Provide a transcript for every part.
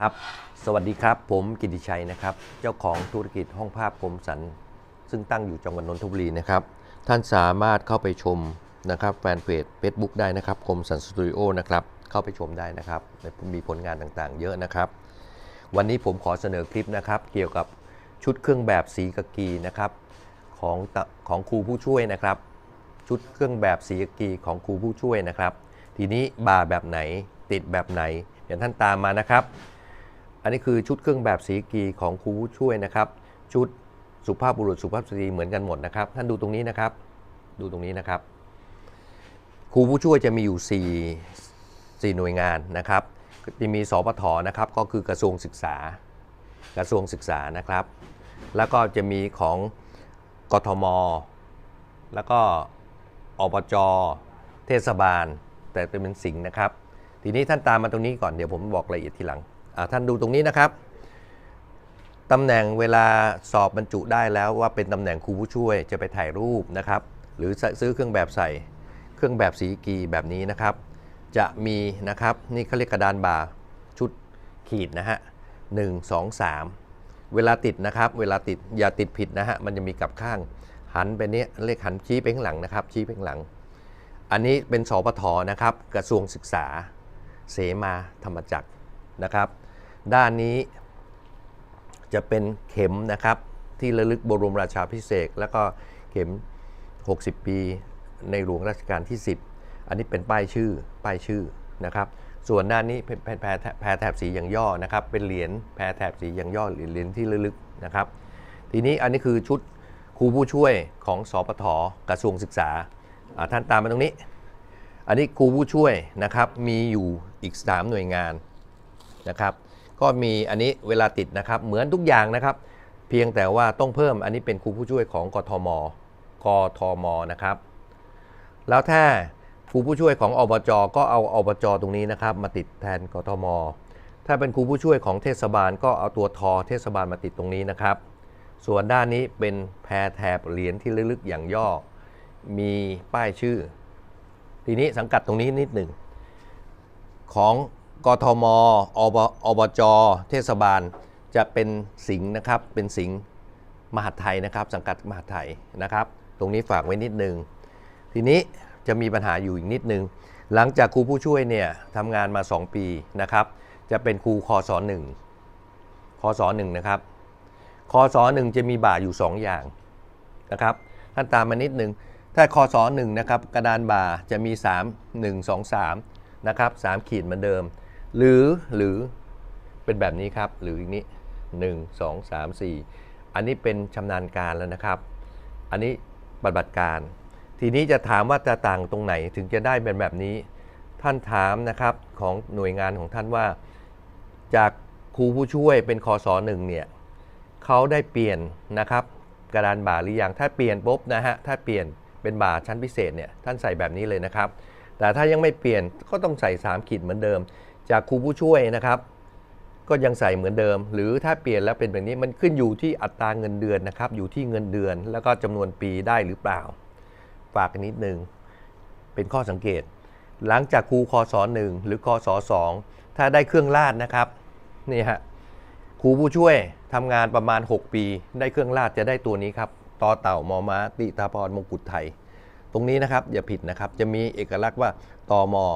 ครับ สวัสดีครับ ผมกิติชัยนะครับ เจ้าของธุรกิจห้องภาพคมสัน ซึ่งตั้งอยู่จังหวัดนนทบุรีนะครับ ท่านสามารถเข้าไปชมนะครับแฟนเพจ Facebook ได้นะครับคมสันสตูดิโอนะครับ เข้าไปชมได้นะครับ มีผลงานต่างๆ เยอะนะครับ วันนี้ผมขอเสนอคลิปนะครับ เกี่ยวกับชุดเครื่องแบบสีกากีนะครับของของครูผู้ช่วยนะครับ ชุดเครื่องแบบสีกากีของครูผู้ช่วยนะครับ ทีนี้บ่าแบบไหนติดแบบไหนเดี๋ยวท่านตามมานะครับ อันนี้คือชุดเครื่องแบบสีกีของครูผู้ช่วยนะครับ ชุดสุภาพบุรุษสุภาพสตรีเหมือนกันหมดนะครับ ท่านดูตรงนี้นะครับ ดูตรงนี้นะครับ ครูผู้ช่วยจะมีอยู่4 4หน่วยงานนะครับจะมีสปทนะครับก็คือกระทรวงศึกษา กระทรวงศึกษานะครับ แล้วก็จะมีของกทม แล้วก็อบจเทศบาล แต่เป็นสิงห์นะครับ ทีนี้ท่านตามมาตรงนี้ก่อนเดี๋ยวผมบอกรายละเอียดทีหลัง ท่านดูตรงนี้นะครับตำแหน่งเวลาสอบบรรจุได้แล้วว่าเป็นตำแหน่งครูผู้ช่วยจะไปถ่ายรูปนะครับ หรือซื้อเครื่องแบบใส่เครื่องแบบสีกีแบบนี้นะครับ จะมีนะครับนี่เขาเรียกกระดานบาร์ชุดขีดนะฮะหนึ่งสองสามเวลาติดนะครับ เวลาติดอย่าติดผิดนะฮะมันจะมีกลับข้างหันไปเนี้ยเลขหันชี้ไปข้างหลังนะครับ ชี้ไปข้างหลัง อันนี้เป็นสปทนะครับ กระทรวงศึกษา เสมาธรรมจักรนะครับ ด้านนี้จะเป็นเข็มนะครับที่ระลึกบรมราชาพิเศษแล้วก็เข็ม 60 ปีในหลวงรัชกาลที่ 10 อันนี้เป็นป้ายชื่อป้ายชื่อนะครับ ส่วนด้านนี้เป็นแพรแพรแถบสีอย่างย่อนะครับ เป็นเหรียญแพรแถบสีอย่างย่อหรือเหรียญที่ระลึกนะครับ ทีนี้อันนี้คือชุดครูผู้ช่วยของสปทกระทรวงศึกษาอ่าท่านตามมาตรงนี้ อันนี้ครูผู้ช่วยนะครับมีอยู่อีก 3 หน่วยงานนะครับ ก็มีอันนี้เวลาติดนะครับ เหมือนทุกอย่างนะครับ เพียงแต่ว่าต้องเพิ่มอันนี้เป็นครูผู้ช่วยของกทม กทมนะครับ แล้วถ้าครูผู้ช่วยของอบจก็เอาอบจตรงนี้นะครับ มาติดแทนกทม ถ้าเป็นครูผู้ช่วยของเทศบาลก็เอาตัวทอเทศบาลมาติดตรงนี้นะครับ ส่วนด้านนี้เป็นแพรแถบเหรียญที่ลึกๆอย่างย่อ มีป้ายชื่อ ทีนี้สังกัดตรงนี้นิดหนึ่งของ กทมอบอบจ เทศบาล จะเป็นสิงห์นะครับ เป็นสิงห์มหาไทยนะครับ สังกัดมหาไทยนะครับ ตรงนี้ฝากไว้นิดนึง ทีนี้จะมีปัญหาอยู่อีกนิดนึง หลังจากครูผู้ช่วยเนี่ยทำงานมา 2 ปีนะครับ จะเป็นครูคอสอหนึ่งคอสอหนึ่งนะครับคอสอหนึ่งจะมีบ่าอยู่ 2 อย่างนะครับ ท่านตามมานิดนึง ถ้าคอสอหนึ่งนะครับ กระดานบ่าจะมี 3 1 2 3นะครับ3ขีดเหมือนเดิม หรือหรือเป็นแบบนี้ครับ หรืออีกนี้1 2 3 4อันนี้เป็นชำนาญการแล้วนะครับ อันนี้ปฏิบัติการ ทีนี้จะถามว่าจะต่างตรงไหนถึงจะได้เป็นแบบนี้ ท่านถามนะครับของหน่วยงานของท่านว่า จากครูผู้ช่วยเป็นคอสอหนึ่งเนี่ยเขาได้เปลี่ยนนะครับ กระดานบ่าหรือยังถ้าเปลี่ยนปุ๊บนะฮะถ้าเปลี่ยนเป็นบ่าชั้นพิเศษเนี่ยท่านใส่แบบนี้เลยนะครับ แต่ถ้ายังไม่เปลี่ยนก็ต้องใส่ 3 ขีดเหมือนเดิม จากครูผู้ช่วยนะครับ ก็ยังใส่เหมือนเดิม หรือถ้าเปลี่ยนแล้วเป็นแบบนี้มันขึ้นอยู่ที่อัตราเงินเดือนนะครับ อยู่ที่เงินเดือนแล้วก็จำนวนปีได้หรือเปล่า ฝากกันนิดนึงเป็นข้อสังเกต หลังจากครูคอสอหนึ่งหรือคอสอสองถ้าได้เครื่องลาดนะครับนี่ฮะครูผู้ช่วยทำงานประมาณ 6 ปี ได้เครื่องลาดจะได้ตัวนี้ครับต่อเต่ามอมาติตาพรมงกุฎไทย ตรงนี้นะครับอย่าผิดนะครับ จะมีเอกลักษณ์ว่าตอมอ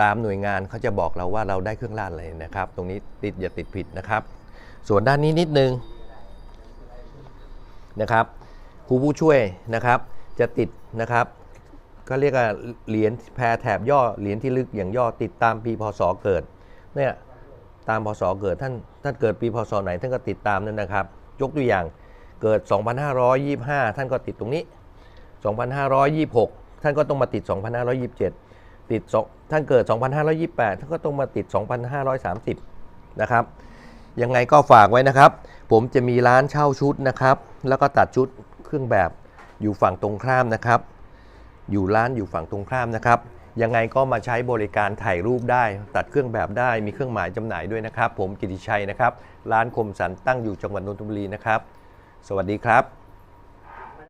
ตามหน่วยงานเขาจะบอกเราว่าเราได้เครื่องราชอะไรนะครับ ตรงนี้ติดอย่าติดผิดนะครับ ส่วนด้านนี้นิดนึงนะครับครูผู้ช่วยนะครับจะติดนะครับก็เรียกว่าเหรียญแพรแถบย่อเหรียญที่ลึกอย่างย่อติดตามปีพศเกิดเนี่ยตามพศเกิดท่านท่านเกิดปีพศไหนท่านก็ติดตามนั่นนะครับ ยกตัวอย่างเกิด 2525 ท่านก็ติดตรงนี้ 2526 ท่านก็ต้องมาติด 2527 ติดสองท่านเกิด 2528 ท่านก็ต้องมาติด 2530 นะครับ ยังไงก็ฝากไว้นะครับ ผมจะมีร้านเช่าชุดนะครับ แล้วก็ตัดชุดเครื่องแบบอยู่ฝั่งตรงข้ามนะครับ อยู่ร้านอยู่ฝั่งตรงข้ามนะครับ ยังไงก็มาใช้บริการถ่ายรูปได้ ตัดเครื่องแบบได้ มีเครื่องหมายจำหน่ายด้วยนะครับ ผมกิติชัยนะครับ ร้านคมสันตั้งอยู่จังหวัดนนทบุรีนะครับ สวัสดีครับ